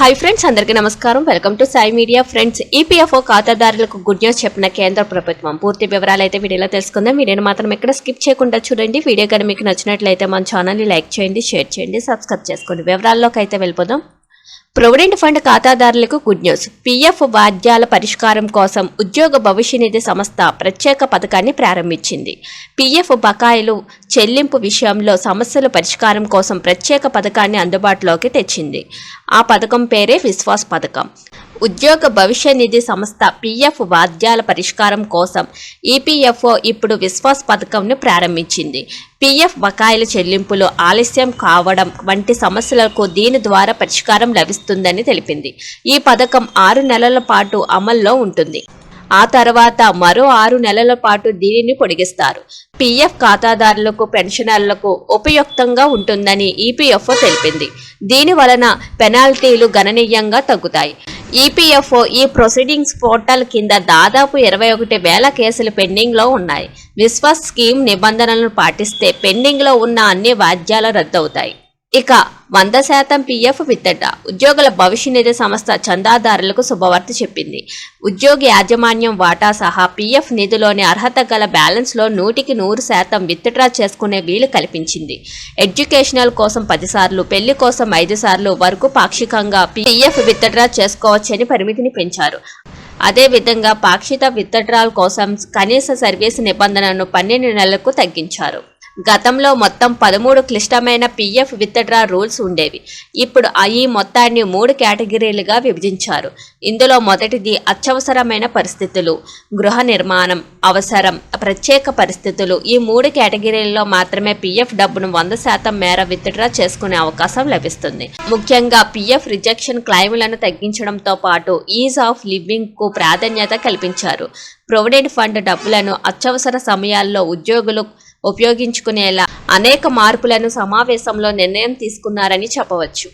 Hi friends అందరికీ నమస్కారం. Welcome to Sai media friends EPFO ఖాతాదారులకు గుడ్ న్యూస్ చెప్పిన కేంద్ర ప్రభుత్వం. పూర్తి వివరాలు అయితే వీడియోలో తెలుసుకుందాం. వీడియోని మాత్రం ఎక్కడ స్కిప్ చేయకుండా చూడండి. వీడియో కానీ మీకు నచ్చినట్లయితే మన ఛానల్ని లైక్ చేయండి షేర్ చేయండి సబ్స్క్రైబ్ చేసుకోండి. వివరాల్లోకి అయితే వెళ్ళిపోదాం. ప్రొవిడెంట్ ఫండ్ ఖాతాదారులకు గుడ్ న్యూస్. పీఎఫ్ వాద్యాల పరిష్కారం కోసం ఉద్యోగ భవిష్య నిధి సంస్థ ప్రత్యేక పథకాన్ని ప్రారంభించింది. పీఎఫ్ బకాయిలు చెల్లింపు విషయంలో సమస్యల పరిష్కారం కోసం ప్రత్యేక పథకాన్ని అందుబాటులోకి తెచ్చింది. ఆ పథకం పేరే విశ్వాస్ పథకం. ఉద్యోగ భవిష్య నిధి సంస్థ పీఎఫ్ వాద్యాల పరిష్కారం కోసం ఈపీఎఫ్ఓ ఇప్పుడు విశ్వాస్ పథకంను ప్రారంభించింది. పీఎఫ్ బకాయిల చెల్లింపులు ఆలస్యం కావడం వంటి సమస్యలకు దీని ద్వారా పరిష్కారం లభిస్తుందని తెలిపింది. ఈ పథకం ఆరు నెలల పాటు అమల్లో ఉంటుంది. ఆ తర్వాత మరో ఆరు నెలల పాటు దీనిని పొడిగిస్తారు. పీఎఫ్ ఖాతాదారులకు పెన్షనర్లకు ఉపయుక్తంగా ఉంటుందని ఈపీఎఫ్ఓ తెలిపింది. దీని వలన పెనాల్టీలు గణనీయంగా తగ్గుతాయి. ఈపీఎఫ్ఓ ఈ ప్రొసీడింగ్స్ పోర్టల్ కింద దాదాపు ఇరవై ఒకటి వేల కేసులు పెండింగ్లో ఉన్నాయి. విశ్వాస్ స్కీమ్ నిబంధనలను పాటిస్తే పెండింగ్లో ఉన్న అన్ని వాద్యాలు రద్దవుతాయి. ఇక వంద శాతం పీఎఫ్ విత్తట. ఉద్యోగుల భవిష్య నిధి సంస్థ చందాదారులకు శుభవార్త చెప్పింది. ఉద్యోగి యాజమాన్యం వాటా సహా పీఎఫ్ నిధిలోని అర్హత గల బ్యాలెన్స్లో నూటికి నూరు శాతం విత్డ్రా చేసుకునే వీలు కల్పించింది. ఎడ్యుకేషనల్ కోసం పదిసార్లు పెళ్ళి కోసం ఐదు సార్లు వరకు పాక్షికంగా పీఎఫ్ విత్డ్రా చేసుకోవచ్చని పరిమితిని పెంచారు. అదేవిధంగా పాక్షిక విత్డ్రాల్ కోసం కనీస సర్వీస్ నిబంధనను పన్నెండు నెలలకు తగ్గించారు. గతంలో మొత్తం పదమూడు క్లిష్టమైన పీఎఫ్ విత్డ్రా రూల్స్ ఉండేవి. ఇప్పుడు ఈ మొత్తాన్ని మూడు కేటగిరీలుగా విభజించారు. ఇందులో మొదటిది అత్యవసరమైన పరిస్థితులు గృహ నిర్మాణం అవసరం ప్రత్యేక పరిస్థితులు. ఈ మూడు కేటగిరీల్లో మాత్రమే పీఎఫ్ డబ్బును వంద శాతం మేర విత్డ్రా చేసుకునే అవకాశం లభిస్తుంది. ముఖ్యంగా పీఎఫ్ రిజెక్షన్ క్లైములను తగ్గించడంతో పాటు ఈజ్ ఆఫ్ లివింగ్కు ప్రాధాన్యత కల్పించారు. ప్రొవిడెంట్ ఫండ్ డబ్బులను అత్యవసర సమయాల్లో ఉద్యోగులు ఉపయోగించుకునేలా అనేక మార్పులను సమావేశంలో నిర్ణయం తీసుకున్నారని చెప్పవచ్చు.